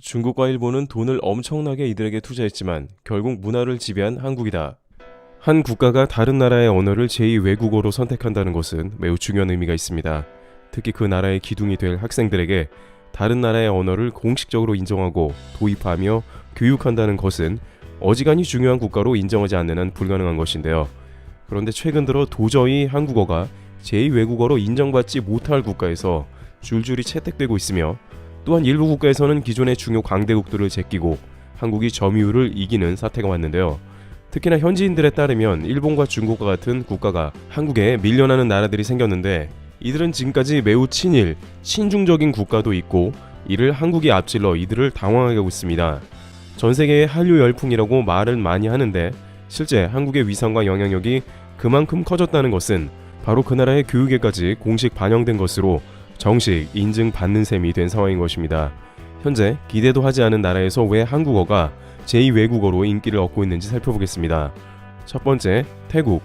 중국과 일본은 돈을 엄청나게 이들에게 투자했지만 결국 문화를 지배한 한국이다. 한 국가가 다른 나라의 언어를 제2 외국어로 선택한다는 것은 매우 중요한 의미가 있습니다. 특히 그 나라의 기둥이 될 학생들에게 다른 나라의 언어를 공식적으로 인정하고 도입하며 교육한다는 것은 어지간히 중요한 국가로 인정하지 않는 한 불가능한 것인데요. 그런데 최근 들어 도저히 한국어가 제2 외국어로 인정받지 못할 국가에서 줄줄이 채택되고 있으며 또한 일부 국가에서는 기존의 중요 강대국들을 제끼고 한국이 점유율을 이기는 사태가 왔는데요. 특히나 현지인들에 따르면 일본과 중국과 같은 국가가 한국에 밀려나는 나라들이 생겼는데 이들은 지금까지 매우 친일, 친중적인 국가도 있고 이를 한국이 앞질러 이들을 당황하게 하고 있습니다. 전 세계의 한류 열풍이라고 말을 많이 하는데 실제 한국의 위상과 영향력이 그만큼 커졌다는 것은 바로 그 나라의 교육에까지 공식 반영된 것으로 정식 인증받는 셈이 된 상황인 것입니다. 현재 기대도 하지 않은 나라에서 왜 한국어가 제2 외국어로 인기를 얻고 있는지 살펴보겠습니다. 첫 번째, 태국.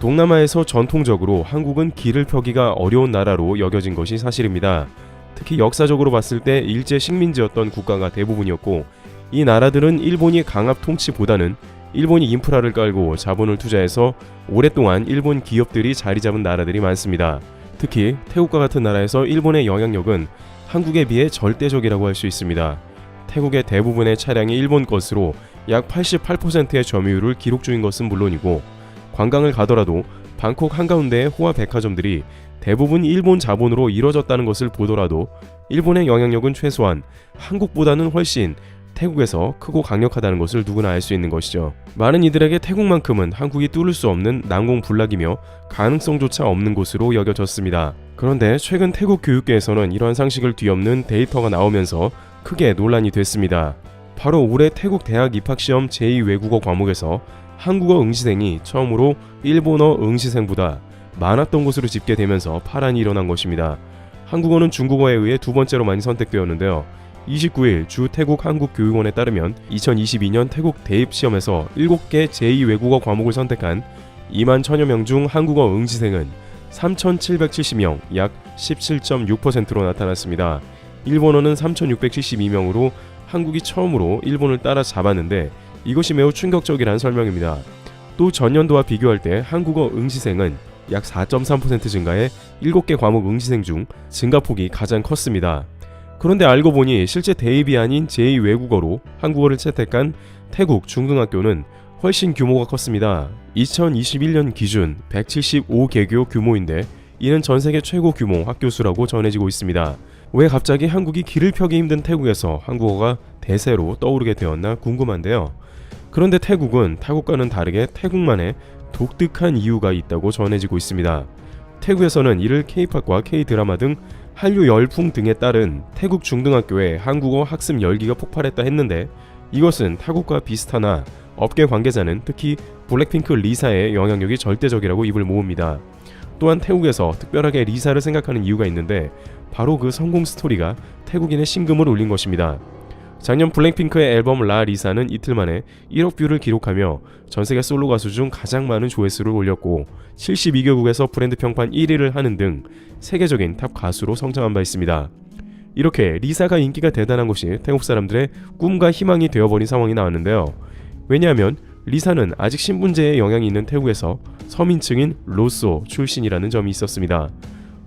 동남아에서 전통적으로 한국은 길을 펴기가 어려운 나라로 여겨진 것이 사실입니다. 특히 역사적으로 봤을 때 일제 식민지였던 국가가 대부분이었고 이 나라들은 일본이 강압 통치보다는 일본이 인프라를 깔고 자본을 투자해서 오랫동안 일본 기업들이 자리 잡은 나라들이 많습니다. 특히 태국과 같은 나라에서 일본의 영향력은 한국에 비해 절대적이라고 할 수 있습니다. 태국의 대부분의 차량이 일본 것으로 약 88%의 점유율을 기록 중인 것은 물론이고 관광을 가더라도 방콕 한가운데의 호화 백화점들이 대부분 일본 자본으로 이뤄졌다는 것을 보더라도 일본의 영향력은 최소한 한국보다는 훨씬 태국에서 크고 강력하다는 것을 누구나 알 수 있는 것이죠. 많은 이들에게 태국만큼은 한국이 뚫을 수 없는 난공불락이며 가능성조차 없는 곳으로 여겨졌습니다. 그런데 최근 태국 교육계에서는 이러한 상식을 뒤엎는 데이터가 나오면서 크게 논란이 됐습니다. 바로 올해 태국 대학 입학시험 제2 외국어 과목에서 한국어 응시생이 처음으로 일본어 응시생보다 많았던 것으로 집계되면서 파란이 일어난 것입니다. 한국어는 중국어에 의해 두 번째로 많이 선택되었는데요. 29일 주 태국 한국교육원에 따르면 2022년 태국 대입 시험에서 7개 제2 외국어 과목을 선택한 2만 천여 명 중 한국어 응시생은 3,770명, 약 17.6%로 나타났습니다. 일본어는 3,672명으로 한국이 처음으로 일본을 따라잡았는데 이것이 매우 충격적이라는 설명입니다. 또 전년도와 비교할 때 한국어 응시생은 약 4.3% 증가해 7개 과목 응시생 중 증가폭이 가장 컸습니다. 그런데 알고 보니 실제 대입이 아닌 제2 외국어로 한국어를 채택한 태국 중등학교는 훨씬 규모가 컸습니다. 2021년 기준 175개교 규모인데 이는 전 세계 최고 규모 학교 수라고 전해지고 있습니다. 왜 갑자기 한국이 길을 펴기 힘든 태국에서 한국어가 대세로 떠오르게 되었나 궁금한데요. 그런데 태국은 타국과는 다르게 태국만의 독특한 이유가 있다고 전해지고 있습니다. 태국에서는 이를 K-팝과 K-드라마 등 한류 열풍 등에 따른 태국 중등학교에 한국어 학습 열기가 폭발했다 했는데 이것은 타국과 비슷하나 업계 관계자는 특히 블랙핑크 리사의 영향력이 절대적이라고 입을 모읍니다. 또한 태국에서 특별하게 리사를 생각하는 이유가 있는데 바로 그 성공 스토리가 태국인의 심금을 울린 것입니다. 작년 블랙핑크의 앨범 라 리사는 이틀 만에 1억 뷰를 기록하며 전 세계 솔로 가수 중 가장 많은 조회수를 올렸고 72개국에서 브랜드 평판 1위를 하는 등 세계적인 탑 가수로 성장한 바 있습니다. 이렇게 리사가 인기가 대단한 것이 태국 사람들의 꿈과 희망이 되어버린 상황이 나왔는데요. 왜냐하면 리사는 아직 신분제의 영향이 있는 태국에서 서민층인 로쏘 출신이라는 점이 있었습니다.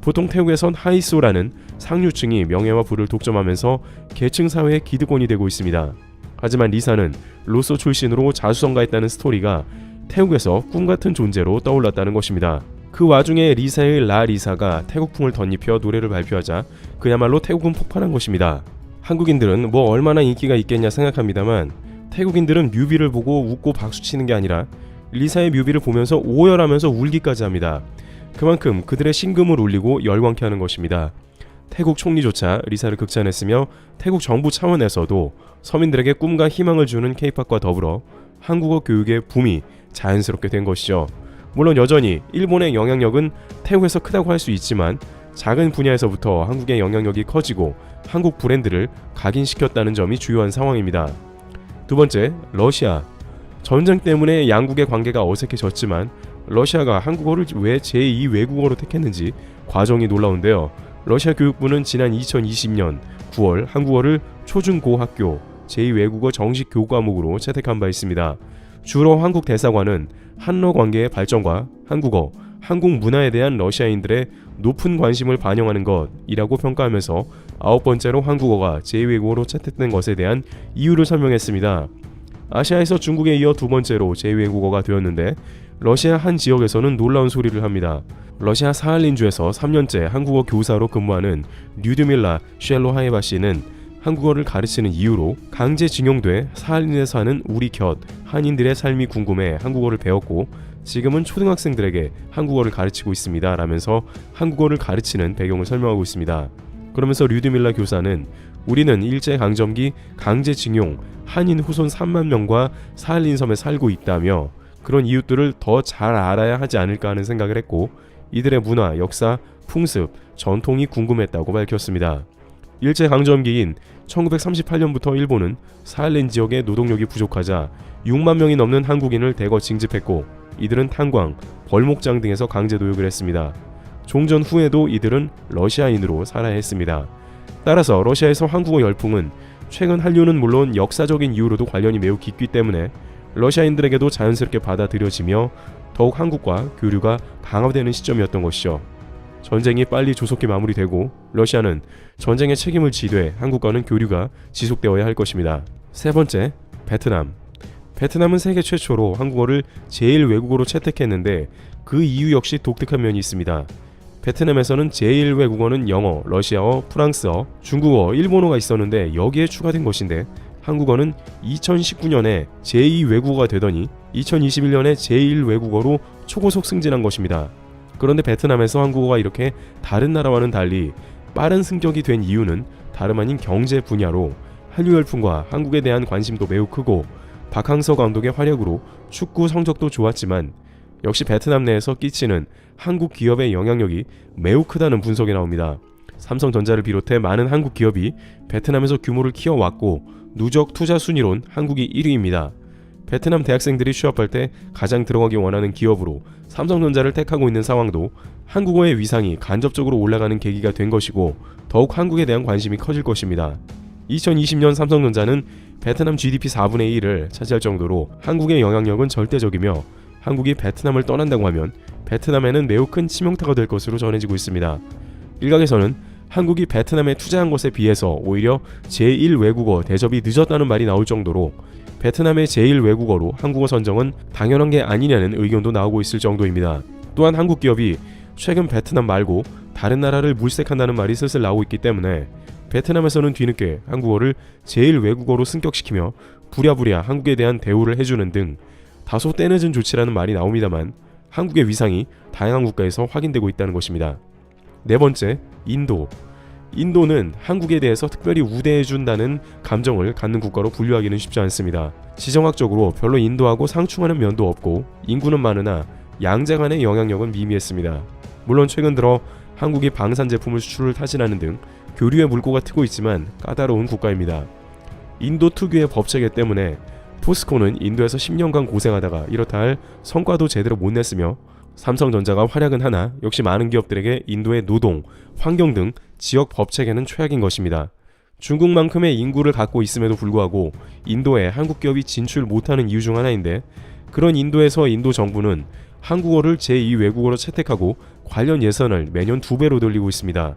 보통 태국에선 하이소라는 상류층이 명예와 부를 독점하면서 계층 사회의 기득권이 되고 있습니다. 하지만 리사는 로쏘 출신으로 자수성가했다는 스토리가 태국에서 꿈 같은 존재로 떠올랐다는 것입니다. 그 와중에 리사의 라 리사가 태국풍을 덧입혀 노래를 발표하자 그야말로 태국은 폭발한 것입니다. 한국인들은 뭐 얼마나 인기가 있겠냐 생각합니다만 태국인들은 뮤비를 보고 웃고 박수치는 게 아니라 리사의 뮤비를 보면서 오열하면서 울기까지 합니다. 그만큼 그들의 심금을 울리고 열광케 하는 것입니다. 태국 총리조차 리사를 극찬했으며 태국 정부 차원에서도 서민들에게 꿈과 희망을 주는 케이팝과 더불어 한국어 교육의 붐이 자연스럽게 된 것이죠. 물론 여전히 일본의 영향력은 태국에서 크다고 할 수 있지만 작은 분야에서부터 한국의 영향력이 커지고 한국 브랜드를 각인시켰다는 점이 주요한 상황입니다. 두 번째, 러시아. 전쟁 때문에 양국의 관계가 어색해졌지만 러시아가 한국어를 왜 제2 외국어로 택했는지 과정이 놀라운데요. 러시아 교육부는 지난 2020년 9월 한국어를 초중고학교 제2외국어 정식 교과목으로 채택한 바 있습니다. 주로 한국 대사관은 한러 관계의 발전과 한국어, 한국 문화에 대한 러시아인들의 높은 관심을 반영하는 것이라고 평가하면서 아홉 번째로 한국어가 제2외국어로 채택된 것에 대한 이유를 설명했습니다. 아시아에서 중국에 이어 두 번째로 제2외국어가 되었는데 러시아 한 지역에서는 놀라운 소리를 합니다. 러시아 사할린주에서 3년째 한국어 교사로 근무하는 류드밀라 쉘로하이바 씨는 한국어를 가르치는 이유로 강제징용돼 사할린에 사는 우리 곁 한인들의 삶이 궁금해 한국어를 배웠고 지금은 초등학생들에게 한국어를 가르치고 있습니다. 라면서 한국어를 가르치는 배경을 설명하고 있습니다. 그러면서 류드밀라 교사는 우리는 일제 강점기 강제징용 한인 후손 3만 명과 사할린 섬에 살고 있다며 그런 이웃들을 더 잘 알아야 하지 않을까 하는 생각을 했고 이들의 문화, 역사, 풍습, 전통이 궁금했다고 밝혔습니다. 일제 강점기인 1938년부터 일본은 사할린 지역의 노동력이 부족하자 6만 명이 넘는 한국인을 대거 징집했고 이들은 탄광, 벌목장 등에서 강제 노역을 했습니다. 종전 후에도 이들은 러시아인으로 살아야 했습니다. 따라서 러시아에서 한국어 열풍은 최근 한류는 물론 역사적인 이유로도 관련이 매우 깊기 때문에 러시아인들에게도 자연스럽게 받아들여지며 더욱 한국과 교류가 강화되는 시점이었던 것이죠. 전쟁이 빨리 조속히 마무리되고 러시아는 전쟁의 책임을 지되 한국과는 교류가 지속되어야 할 것입니다. 세 번째, 베트남. 베트남은 세계 최초로 한국어를 제1 외국어로 채택했는데 그 이유 역시 독특한 면이 있습니다. 베트남에서는 제1 외국어는 영어, 러시아어, 프랑스어, 중국어, 일본어가 있었는데 여기에 추가된 것인데 한국어는 2019년에 제2 외국어가 되더니 2021년에 제1 외국어로 초고속 승진한 것입니다. 그런데 베트남에서 한국어가 이렇게 다른 나라와는 달리 빠른 승격이 된 이유는 다름 아닌 경제 분야로 한류 열풍과 한국에 대한 관심도 매우 크고 박항서 감독의 활약으로 축구 성적도 좋았지만 역시 베트남 내에서 끼치는 한국 기업의 영향력이 매우 크다는 분석이 나옵니다. 삼성전자를 비롯해 많은 한국 기업이 베트남에서 규모를 키워왔고 누적 투자 순위론 한국이 1위입니다. 베트남 대학생들이 취업할 때 가장 들어가기 원하는 기업으로 삼성전자를 택하고 있는 상황도 한국어의 위상이 간접적으로 올라가는 계기가 된 것이고 더욱 한국에 대한 관심이 커질 것입니다. 2020년 삼성전자는 베트남 GDP 4분의 1을 차지할 정도로 한국의 영향력은 절대적이며 한국이 베트남을 떠난다고 하면 베트남에는 매우 큰 치명타가 될 것으로 전해지고 있습니다. 일각에서는 한국이 베트남에 투자한 것에 비해서 오히려 제1 외국어 대접이 늦었다는 말이 나올 정도로 베트남의 제1 외국어로 한국어 선정은 당연한 게 아니냐는 의견도 나오고 있을 정도입니다. 또한 한국 기업이 최근 베트남 말고 다른 나라를 물색한다는 말이 슬슬 나오고 있기 때문에 베트남에서는 뒤늦게 한국어를 제1 외국어로 승격시키며 부랴부랴 한국에 대한 대우를 해주는 등 다소 때늦은 조치라는 말이 나옵니다만 한국의 위상이 다양한 국가에서 확인되고 있다는 것입니다. 네 번째, 인도. 인도는 한국에 대해서 특별히 우대해준다는 감정을 갖는 국가로 분류하기는 쉽지 않습니다. 지정학적으로 별로 인도하고 상충하는 면도 없고 인구는 많으나 양자 간의 영향력은 미미했습니다. 물론 최근 들어 한국이 방산 제품을 수출을 타진하는 등 교류의 물꼬가 트고 있지만 까다로운 국가입니다. 인도 특유의 법체계 때문에 포스코는 인도에서 10년간 고생하다가 이렇다 할 성과도 제대로 못 냈으며 삼성전자가 활약은 하나 역시 많은 기업들에게 인도의 노동, 환경 등 지역 법체계는 최악인 것입니다. 중국만큼의 인구를 갖고 있음에도 불구하고 인도에 한국 기업이 진출 못하는 이유 중 하나인데 그런 인도에서 인도 정부는 한국어를 제2 외국어로 채택하고 관련 예산을 매년 두 배로 돌리고 있습니다.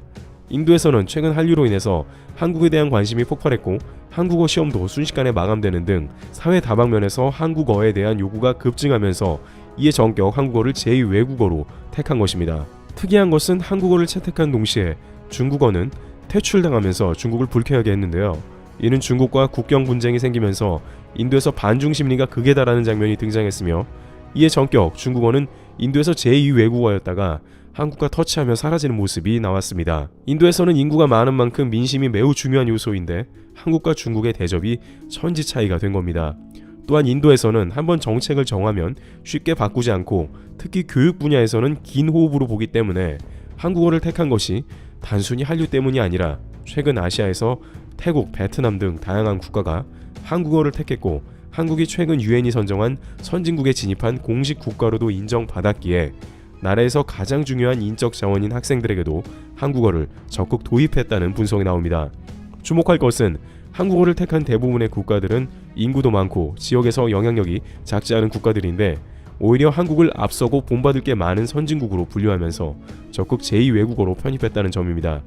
인도에서는 최근 한류로 인해서 한국에 대한 관심이 폭발했고 한국어 시험도 순식간에 마감되는 등 사회 다방면에서 한국어에 대한 요구가 급증하면서 이에 전격 한국어를 제2 외국어로 택한 것입니다. 특이한 것은 한국어를 채택한 동시에 중국어는 퇴출당하면서 중국을 불쾌하게 했는데요. 이는 중국과 국경 분쟁이 생기면서 인도에서 반중 심리가 극에 달하는 장면이 등장했으며 이에 전격 중국어는 인도에서 제2 외국어였다가 한국과 터치하며 사라지는 모습이 나왔습니다. 인도에서는 인구가 많은 만큼 민심이 매우 중요한 요소인데 한국과 중국의 대접이 천지 차이가 된 겁니다. 또한 인도에서는 한번 정책을 정하면 쉽게 바꾸지 않고 특히 교육 분야에서는 긴 호흡으로 보기 때문에 한국어를 택한 것이 단순히 한류 때문이 아니라 최근 아시아에서 태국, 베트남 등 다양한 국가가 한국어를 택했고 한국이 최근 유엔이 선정한 선진국에 진입한 공식 국가로도 인정받았기에 나라에서 가장 중요한 인적 자원인 학생들에게도 한국어를 적극 도입했다는 분석이 나옵니다. 주목할 것은 한국어를 택한 대부분의 국가들은 인구도 많고 지역에서 영향력이 작지 않은 국가들인데 오히려 한국을 앞서고 본받을 게 많은 선진국으로 분류하면서 적극 제2외국어로 편입했다는 점입니다.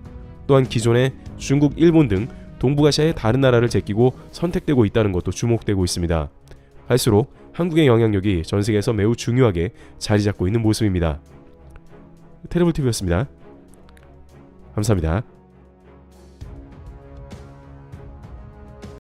또한 기존에 중국, 일본 등 동북아시아의 다른 나라를 제끼고 선택되고 있다는 것도 주목되고 있습니다. 할수록 한국의 영향력이 전 세계에서 매우 중요하게 자리 잡고 있는 모습입니다. 테레블 TV였습니다. 감사합니다.